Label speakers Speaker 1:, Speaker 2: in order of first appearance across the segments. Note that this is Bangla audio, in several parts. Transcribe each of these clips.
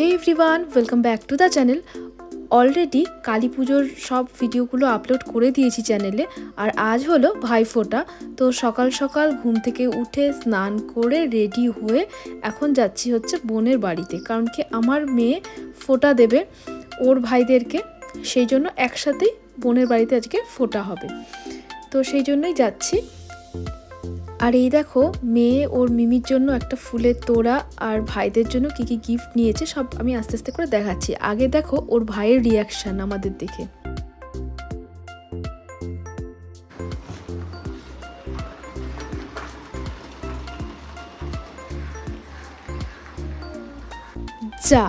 Speaker 1: Hey everyone welcome back to the channel already Kali পুজোর সব ভিডিওগুলো আপলোড করে দিয়েছি চ্যানেলে আর আজ হলো ভাইফোঁটা। তো সকাল সকাল ঘুম থেকে উঠে স্নান করে রেডি হয়ে এখন যাচ্ছি হচ্ছে বোনের বাড়িতে, কারণ কি আমার মেয়ে ফোঁটা দেবে ওর ভাইদেরকে, সেই জন্য একসাথেই বোনের বাড়িতে আজকে ফোঁটা হবে। তো সেই জন্যই যাচ্ছি। আর এই দেখো, মেয়ে ওর মিমির জন্য একটা ফুলের তোড়া আর ভাইদের জন্য কি কি গিফট নিয়েছে, সব আমি আস্তে আস্তে করে দেখাচ্ছি। আগে দেখো ওর ভাইয়ের রিয়াকশন আমাদের দেখে। যা,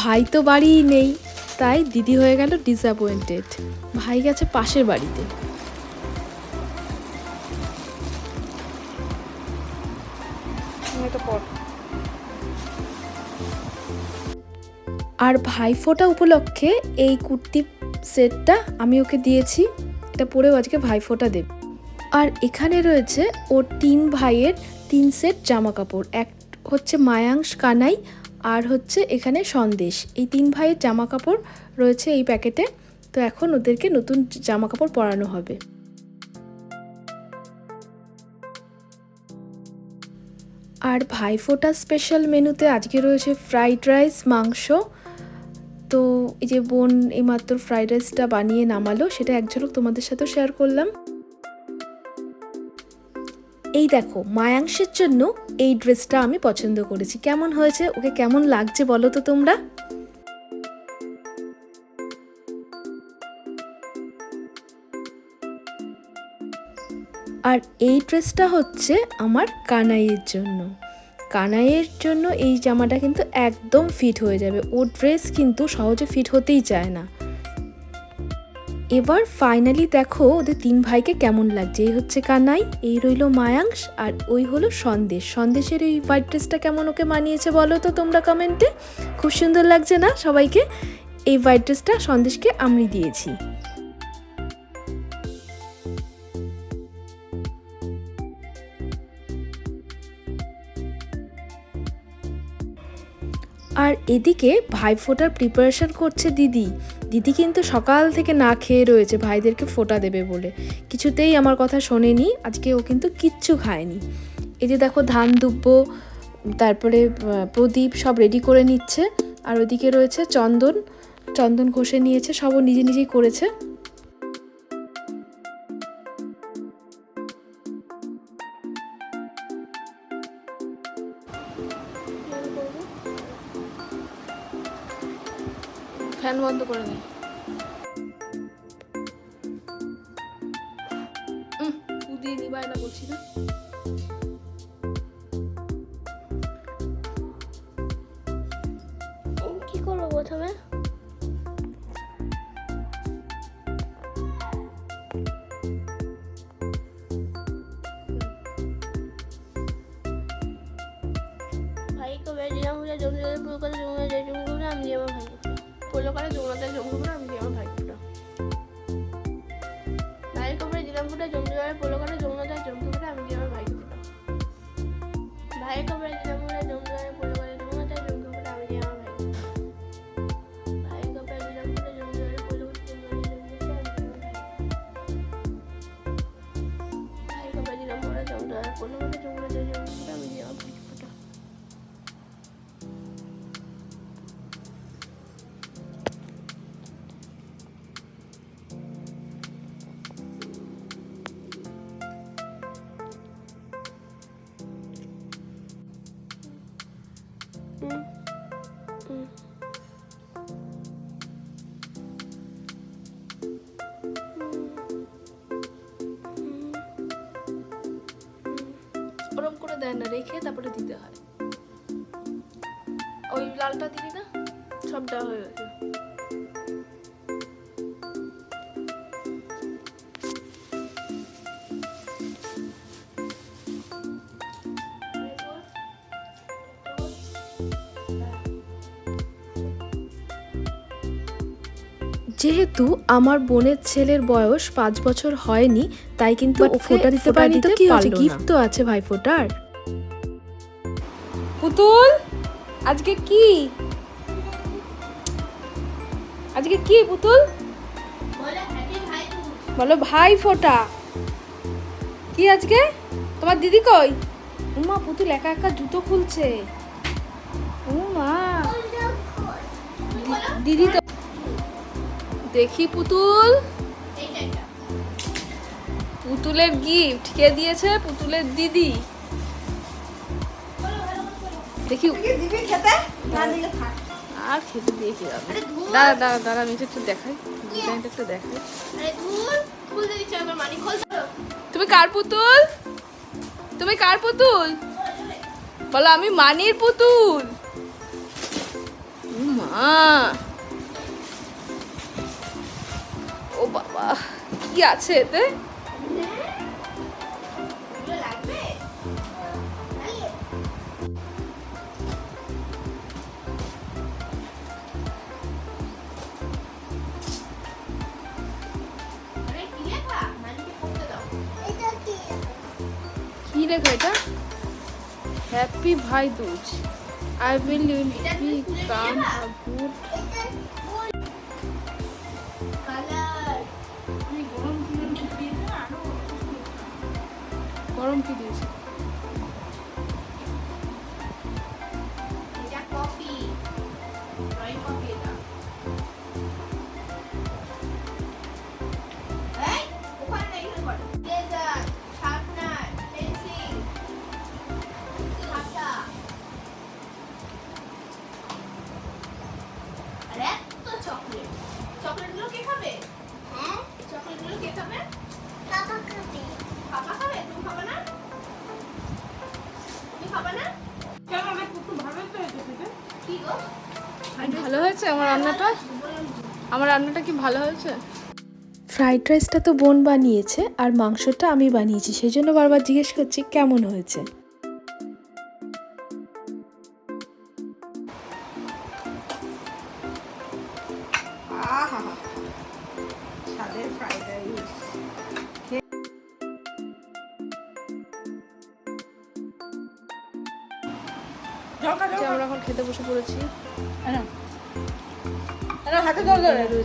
Speaker 1: ভাই তো বাড়িই নেই, তাই দিদি হয়ে গেল ডিসঅ্যাপয়েন্টেড ভাই গেছে পাশের বাড়িতে। আর ভাইফোঁটা উপলক্ষে এই কুর্তি সেটটা আমি ওকে দিয়েছি। এটা পরেও আজকে ভাইফোঁটা দেব। আর এখানে রয়েছে ওর তিন ভাইয়ের তিন সেট জামা কাপড় এক হচ্ছে মায়াংশ কানাই, আর হচ্ছে এখানে সন্দেশ। এই তিন ভাইয়ের জামা কাপড় রয়েছে এই প্যাকেটে। তো এখন ওদেরকে নতুন জামা কাপড় পরানো হবে। আর ভাইফোঁটা স্পেশাল মেনুতে আজকে রয়েছে ফ্রাইড রাইস মাংস তো এই যে বোন এইমাত্র ফ্রাইড রাইসটা বানিয়ে নামালো, সেটা এক ঝলক তোমাদের সাথেও শেয়ার করলাম। এই দেখো, মায়াংশের জন্য এই ড্রেসটা আমি পছন্দ করেছি। কেমন হয়েছে? ওকে কেমন লাগছে বলো তো তোমরা? আর এই ড্রেসটা হচ্ছে আমার কানাইয়ের জন্য। কানাইয়ের জন্য এই জামাটা কিন্তু একদম ফিট হয়ে যাবে। ও ড্রেস কিন্তু সহজে ফিট হতেই চায় না। এবার ফাইনালি দেখো ওদের তিন ভাইকে কেমন লাগছে। এই হচ্ছে কানাই, এই রইল মায়াংশ, আর ওই হলো সন্দেশ। সন্দেশের এই হোয়াইট ড্রেসটা কেমন ওকে মানিয়েছে বলো তো তোমরা কমেন্টে খুব সুন্দর লাগছে না সবাইকে? এই হোয়াইট ড্রেসটা সন্দেশকে আমি দিয়েছি। আর এদিকে ভাইফোঁটার প্রিপারেশন করছে দিদি। দিদি কিন্তু সকাল থেকে না খেয়ে রয়েছে, ভাইদেরকে ফোঁটা দেবে বলে। কিছুতেই আমার কথা শোনেনি, আজকে ও কিন্তু কিচ্ছু খায়নি। এই যে দেখো ধান দুব্ব, তারপরে প্রদীপ সব রেডি করে নিচ্ছে। আর ওদিকে রয়েছে চন্দন। চন্দন ঘষে নিয়েছে, সব ও নিজে নিজেই করেছে। ফ্যান বন্ধ করে দিই দিয়ে নিবাই না বলছি না।
Speaker 2: করে জমনাতে জমি
Speaker 1: ওরম করে দেয় না, রেখে তারপরে দিতে হয়। ওই লালটা দিবি না? সব দেওয়া হয়ে গেছে। যেহেতু আমার বোনের ছেলের বয়স পাঁচ বছর হয়নি তাই কিন্তু ও ফোটা দিতে পারেনি তো কি হয়েছে? গিফট তো আছে ভাই ফোটার। পুতুল আজকে কি?
Speaker 3: আজকে কি পুতুল?
Speaker 2: বলো ভাই
Speaker 3: ফোটা। কি আজকে? তোমার দিদি কই? উমা পুতুল একা একা জুতো খুলছে। দিদি তো দেখি পুতুল। পুতুলের গিফট কে দিয়েছে? পুতুলের দিদি। দেখি আর খেতে দিয়ে কি
Speaker 2: ধুর।
Speaker 3: দাঁড়া দাঁড়া দাঁড়া নিচে একটু দেখাই। ডিজাইনটা একটু দেখাই। তুমি কার পুতুল? তুমি কার পুতুল? বলো আমি মানির পুতুল। মা। ও বাবা কি আছে এতে?
Speaker 2: কি লেখা এটা?
Speaker 3: হ্যাপি ভাই does I will will become
Speaker 4: ভালো হয়েছে?
Speaker 3: ফ্রাইড রাইসটা তো বোন বানিয়েছে আর মাংসটা আমি বানিয়েছি। সেই জন্য বারবার জিজ্ঞেস করছি, কেমন হয়েছে?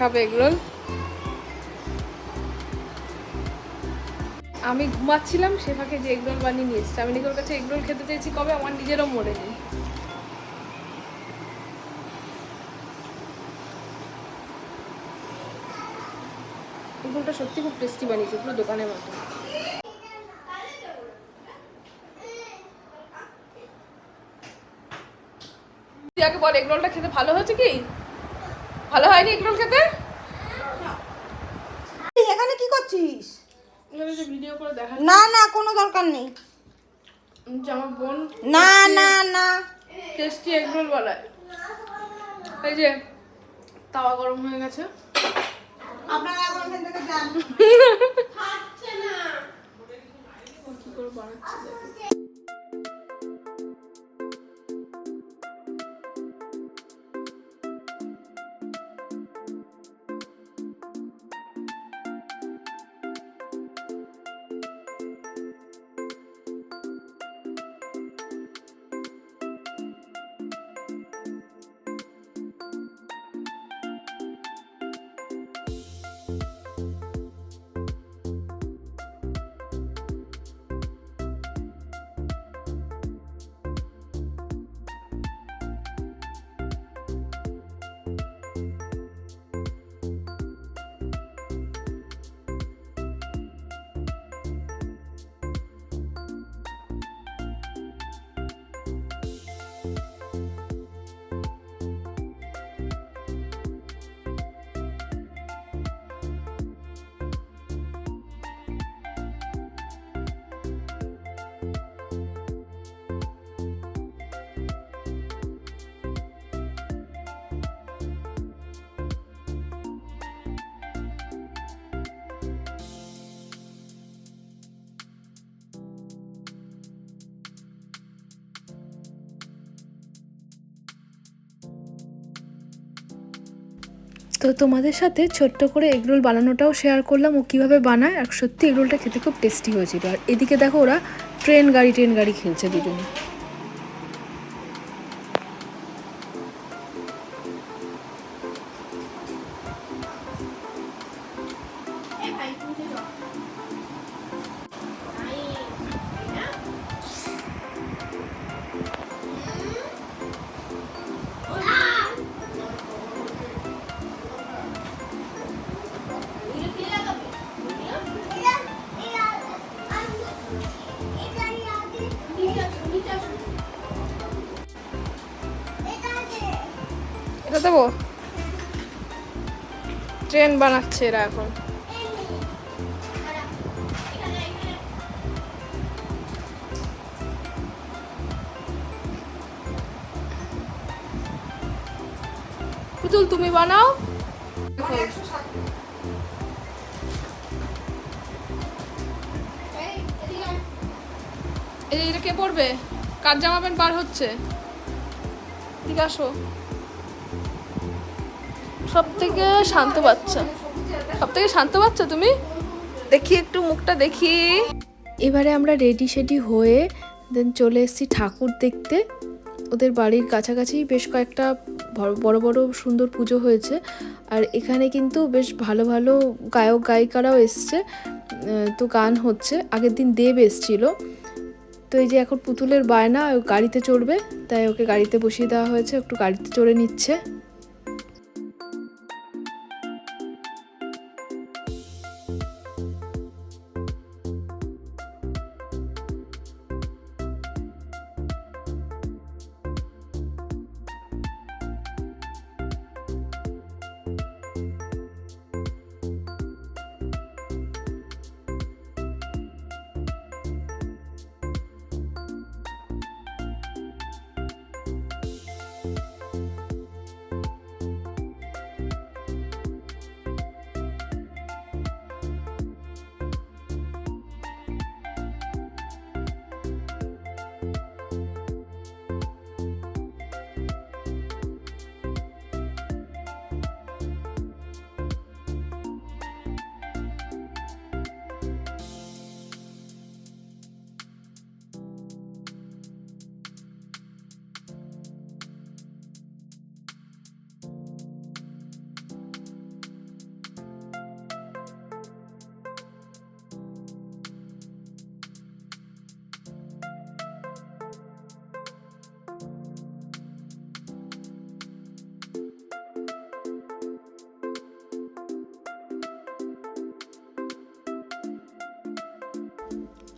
Speaker 3: খাবে এগরোল আমি ঘুমাচ্ছিলাম সে ফাঁকে যে এগরোল বানিয়ে নিয়ে এসছে। আমি নিকোর কাছে এগরোল খেতে চেয়েছি কবে আমার নিজেরও মরে নেই। এগরোলটা সত্যি খুব টেস্টি বানিয়েছে, পুরো দোকানের মতো। তুই আগে বল, এগরোলটা খেতে ভালো হয়েছে কি? ভালো হয়নি এগরোল খেতে?
Speaker 4: এখানে কি করছিস?
Speaker 3: এখানে ভিডিও করে দেখা
Speaker 4: না না কোনো দরকার নেই।
Speaker 3: আমার বোন
Speaker 4: না না না।
Speaker 3: টেস্টি এগরোল বানায় এই যে তাওয়া গরম হয়ে গেছে।
Speaker 4: আপনারা এখন এখান থেকে যান।
Speaker 3: ও কি করে বানাচ্ছে
Speaker 1: তো তোমাদের সাথে ছোট্ট করে এগরোল বানানোটাও শেয়ার করলাম। ও কীভাবে বানায়, আর সত্যি এগরোলটা খেতে খুব টেস্টি হয়েছিল। আর এদিকে দেখো ওরা ট্রেন গাড়ি ট্রেন গাড়ি খেলছে দুজনে। দেবো? ট্রেন বানাচ্ছে এরা এখন। পুতুল, তুমি বানাও। এটা কে পড়বে? কার জামা প্যান্ট পার হচ্ছে? ঠিক আসো। সব থেকে শান্ত বাচ্চা? সব থেকে শান্ত বাচ্চা তুমি? দেখি একটু মুখটা দেখি। এবারে আমরা রেডি সেডি হয়ে দেন চলে এসেছি ঠাকুর দেখতে। ওদের বাড়ির কাছাকাছি বেশ কয়েকটা বড় বড় সুন্দর পুজো হয়েছে। আর এখানে কিন্তু বেশ ভালো ভালো গায়ক, গায়িকারাও এসছে। তো গান হচ্ছে। আগের দিন দেব এসছিল। তো এই যে এখন পুতুলের বায়না গাড়িতে চড়বে। তাই ওকে গাড়িতে বসিয়ে দেওয়া হয়েছে। একটু গাড়িতে চড়ে নিচ্ছে।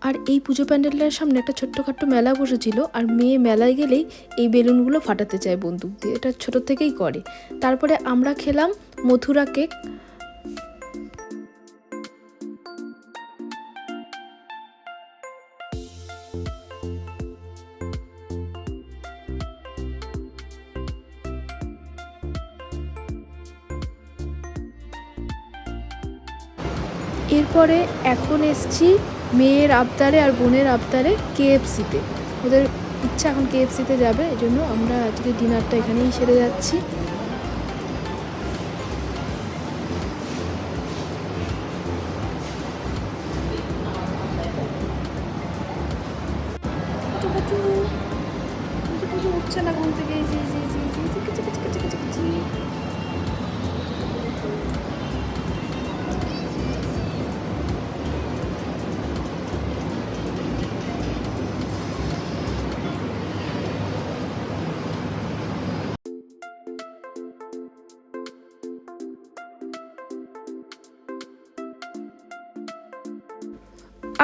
Speaker 1: আর এই পুজো প্যান্ডেলটার সামনে একটা ছোট্টখাট্ট মেলা বসেছিল, আর মেয়ে মেলায় গেলেই এই বেলুনগুলো ফাটাতে চায় বন্দুক দিয়ে। এটা ছোট থেকেই করে। তারপরে আমরা খেলাম মথুরা কেক। এরপরে এখন এসছি মেয়ের আবতারে আর বোনের আবতারে কেএফসিতে। ওদের ইচ্ছা এখন কেএফসিতে যাবে এই জন্য আমরা আজকে ডিনারটা এখানেই সেরে যাচ্ছি।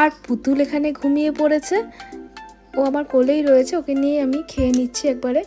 Speaker 1: আর পুতুল এখানে ঘুমিয়ে পড়েছে। ও আমার কোলেই রয়েছে, ওকে নিয়ে আমি খেয়ে নিচ্ছি একবারে।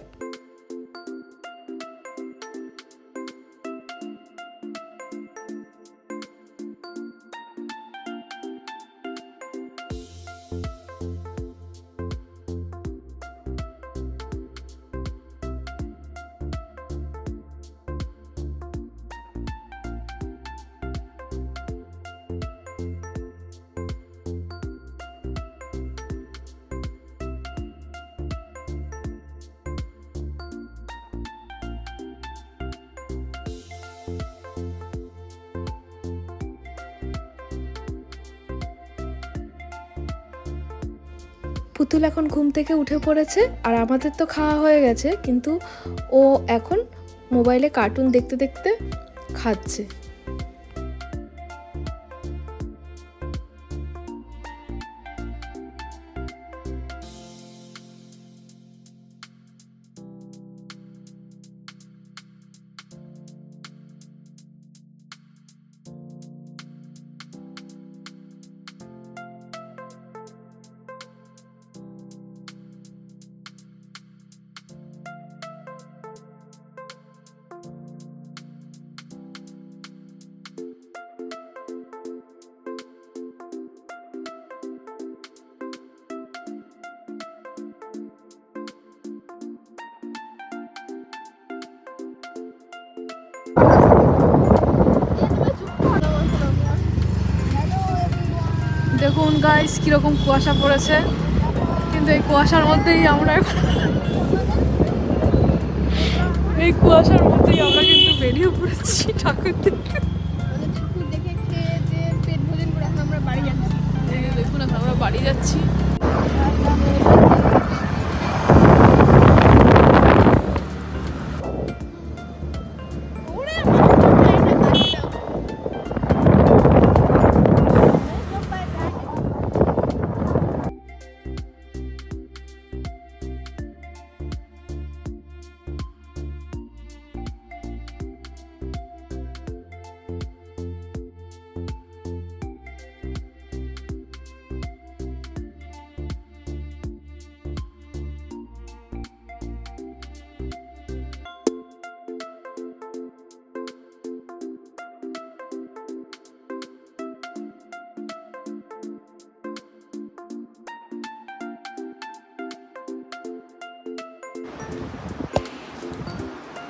Speaker 1: পুতুল এখন ঘুম থেকে উঠে পড়েছে আর আমাদের তো খাওয়া হয়ে গেছে, কিন্তু ও এখন মোবাইলে কার্টুন দেখতে দেখতে খাচ্ছে। দেখুন গাইস কীরকম কুয়াশা পড়েছে। কিন্তু এই কুয়াশার মধ্যেই আমরা এখন এই কুয়াশার মধ্যেই আমরা কিন্তু বেরিয়ে পড়েছি ঠাকুর দেখতে দেখুন এখন আমরা বাড়ি যাচ্ছি।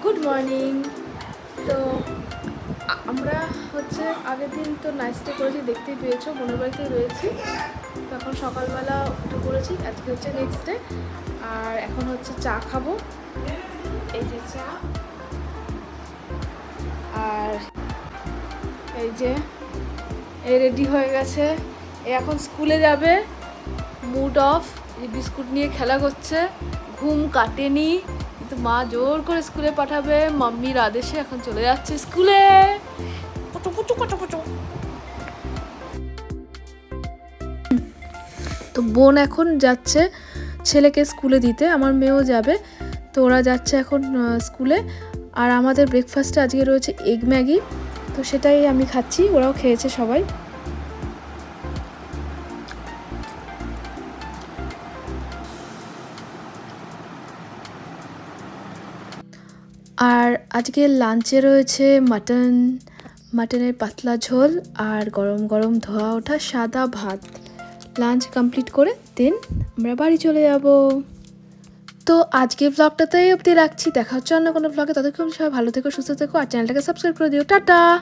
Speaker 1: গুড মর্নিং তো আমরা হচ্ছে আগের দিন তো নাইট স্টে করেছি, দেখতেই পেয়েছ, বোনের বাড়িতে রয়েছি। তো এখন সকালবেলা উঠে পড়েছি, আজকে হচ্ছে নেক্সট ডে আর এখন হচ্ছে চা খাব। এই যে চা। আর এই যে এ রেডি হয়ে গেছে। এ এখন স্কুলে যাবে। মুড অফ বিস্কুট নিয়ে খেলা করছে। ঘুম কাটেনি কিন্তু মা জোর করে স্কুলে পাঠাবে। মাম্মির আদেশে এখন চলে যাচ্ছে স্কুলে। কুচু কুচু কুচু কুচু। তো বোন এখন যাচ্ছে ছেলেকে স্কুলে দিতে আমার মেয়েও যাবে। তো ওরা যাচ্ছে এখন স্কুলে। আর আমাদের ব্রেকফাস্টে আজকে রয়েছে এগ ম্যাগি তো সেটাই আমি খাচ্ছি ওরাও খেয়েছে সবাই। আর আজকে লাঞ্চে রয়েছে মাটন, মাটনের পাতলা ঝোল আর গরম গরম ধোয়া ওঠা সাদা ভাত। লাঞ্চ কমপ্লিট করে দেন আমরা বাড়ি চলে যাব। তো আজকে ব্লগটাতেই অবধি রাখছি। দেখা হচ্ছে অন্য কোনো ব্লগে। ততক্ষণ সবাই ভালো থেকো, সুস্থ থেকো আর চ্যানেলটাকে সাবস্ক্রাইব করে দিও। টাটা!